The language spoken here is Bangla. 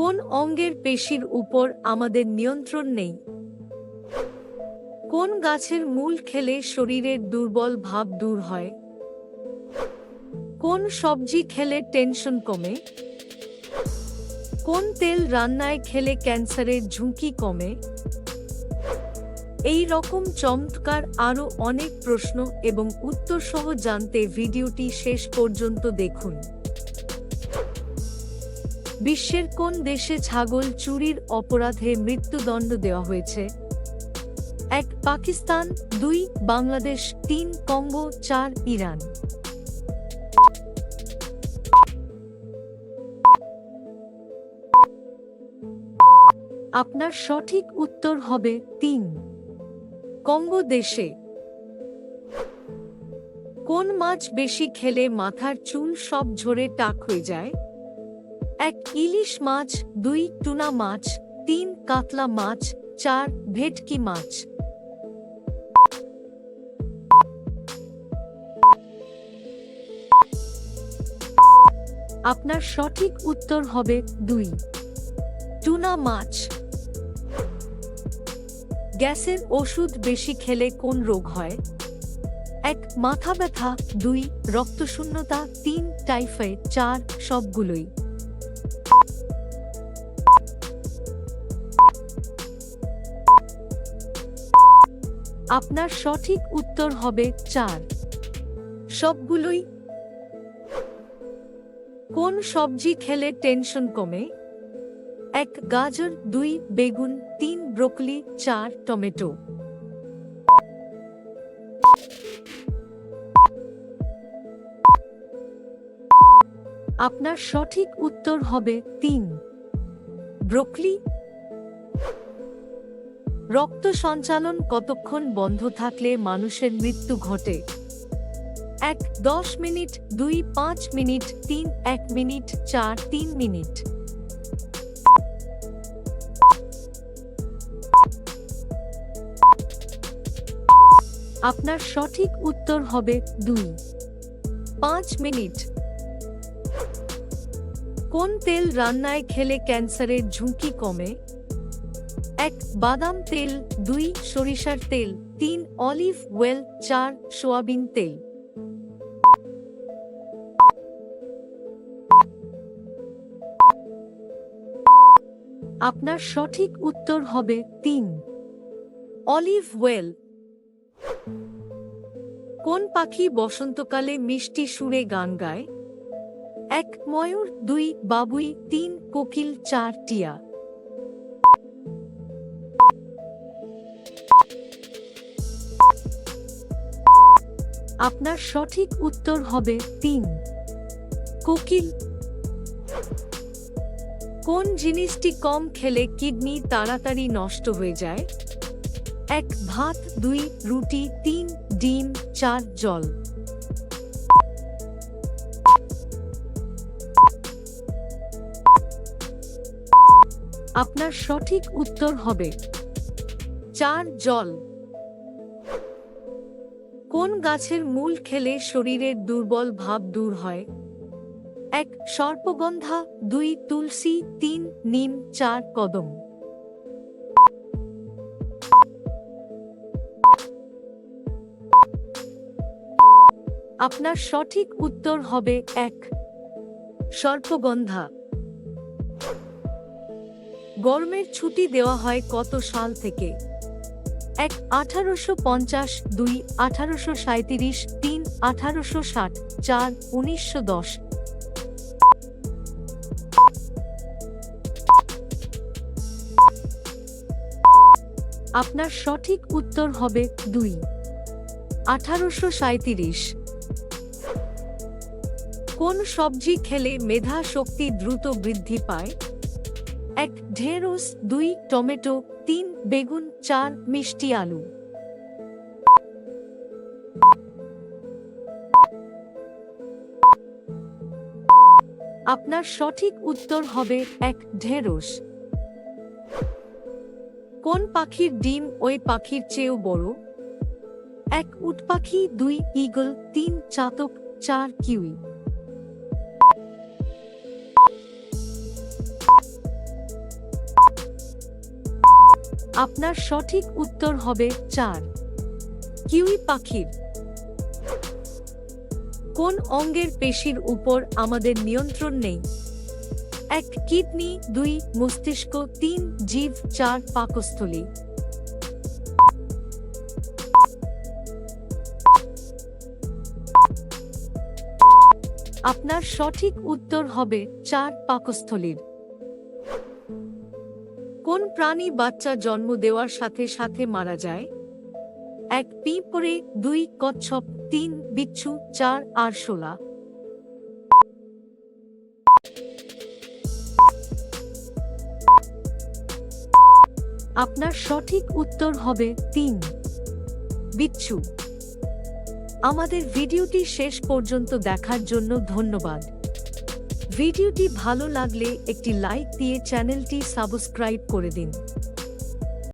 কোন অঙ্গের পেশির উপর আমাদের নিয়ন্ত্রণ নেই? কোন গাছের মূল খেলে শরীরের দুর্বল ভাব দূর হয়? কোন সবজি খেলে টেনশন কমে? কোন তেল রান্নায় খেলে ক্যান্সারের ঝুঁকি কমে? এই রকম চমৎকার আরও অনেক প্রশ্ন এবং উত্তর সহ জানতে ভিডিওটি শেষ পর্যন্ত দেখুন। বিশ্বের কোন দেশে ছাগল চুরির অপরাধে মৃত্যুদণ্ড দেওয়া হয়েছে? এক, পাকিস্তান, দুই, বাংলাদেশ, তিন, কঙ্গো, চার, ইরান। আপনার সঠিক উত্তর হবে তিন। কঙ্গো দেশে। কোন মাছ বেশি খেলে মাথার চুল সব ঝরে টাক হয়ে যায়? এক ইলিশ মাছ, দুই টুনা মাছ, তিন কাতলা মাছ, চার ভেটকি মাছ। আপনার সঠিক উত্তর হবে দুই। টুনা মাছ। গ্যাসের ওষুধ বেশি খেলে কোন রোগ হয়? এক, মাথা ব্যথা, দুই, রক্তশূন্যতা, তিন, টাইফয়েড, চার, সবগুলোই। আপনার সঠিক উত্তর হবে চার। সবগুলোই কোন সবজি খেলে টেনশন কমে? এক, গাজর, দুই, বেগুন, তিন, ব্রোকলি, চার, টমেটো। আপনার সঠিক উত্তর হবে তিন। ব্রোকলি রক্ত সঞ্চালন কতক্ষণ বন্ধ থাকলে মানুষের মৃত্যু ঘটে? এক, দশ মিনিট, দুই, পাঁচ মিনিট, তিন, এক মিনিট, চার, তিন মিনিট। আপনার সঠিক উত্তর হবে দুই। পাঁচ মিনিট। কোন তেল রান্নায় খেলে ক্যান্সারের ঝুঁকি কমে? এক বাদাম তেল, দুই সরিষার তেল, তিন অলিভ ওয়েল, চার সোয়াবিন তেল। আপনার সঠিক উত্তর হবে তিন। Olive oil. কোন পাখি বসন্তকালে মিষ্টি সুরে গান গায়? এক ময়ূর, দুই বাবুই, তিন কোকিল, চার টিয়া। আপনার সঠিক উত্তর হবে তিন। কোকিল, কোন জিনিসটি কম খেলে কিডনি তাড়াতাড়ি নষ্ট হয়ে যায়? এক, ভাত, দুই, রুটি, তিন, ডিম, চার, জল। আপনার সঠিক উত্তর হবে চার, জল। কোন গাছের মূল খেলে শরীরের দুর্বল ভাব দূর হয়? এক, সর্পগন্ধা, দুই, তুলসী, তিন, নিম, চার, কদম। আপনার সঠিক উত্তর হবে এক, সর্পগন্ধা। গরমের ছুটি দেওয়া হয় কত সাল থেকে? এক আঠারোশো পঞ্চাশ, দুই আঠারোশো সাঁত্রিশ তিন আঠারোশো ষাট, চার উনিশশো দশ। আপনার সঠিক উত্তর হবে দুই, আঠারোশো সাঁত্রিশ কোন সবজি খেলে মেধা শক্তি দ্রুত বৃদ্ধি পায়? এক ঢেঁড়স, দুই টমেটো, তিন বেগুন, চার মিষ্টি আলু। আপনার সঠিক উত্তর হবে এক ঢেঁড়স। কোন পাখির ডিম ওই পাখির চেয়েও বড়? এক উট পাখি, দুই ঈগল, তিন চাতক, চার কিউই। আপনার সঠিক উত্তর হবে চার। কিউই পাখির। কোন অঙ্গের পেশির উপর আমাদের নিয়ন্ত্রণ নেই? এক কিডনি, দুই মস্তিষ্ক, তিন জীব, চার পাকস্থলী। আপনার সঠিক উত্তর হবে চার পাকস্থলীর। কোন প্রাণী বাচ্চা জন্ম দেওয়ার সাথে সাথে মারা যায়? এক পিঁপড়ে দুই, কচ্ছপ, তিন, বিচ্ছু, চার, আর আরশোলা আপনার সঠিক উত্তর হবে তিন, বিচ্ছু। আমাদের ভিডিওটি শেষ পর্যন্ত দেখার জন্য ধন্যবাদ। ভিডিওটি ভালো লাগলে একটি লাইক দিয়ে চ্যানেলটি সাবস্ক্রাইব করে দিন।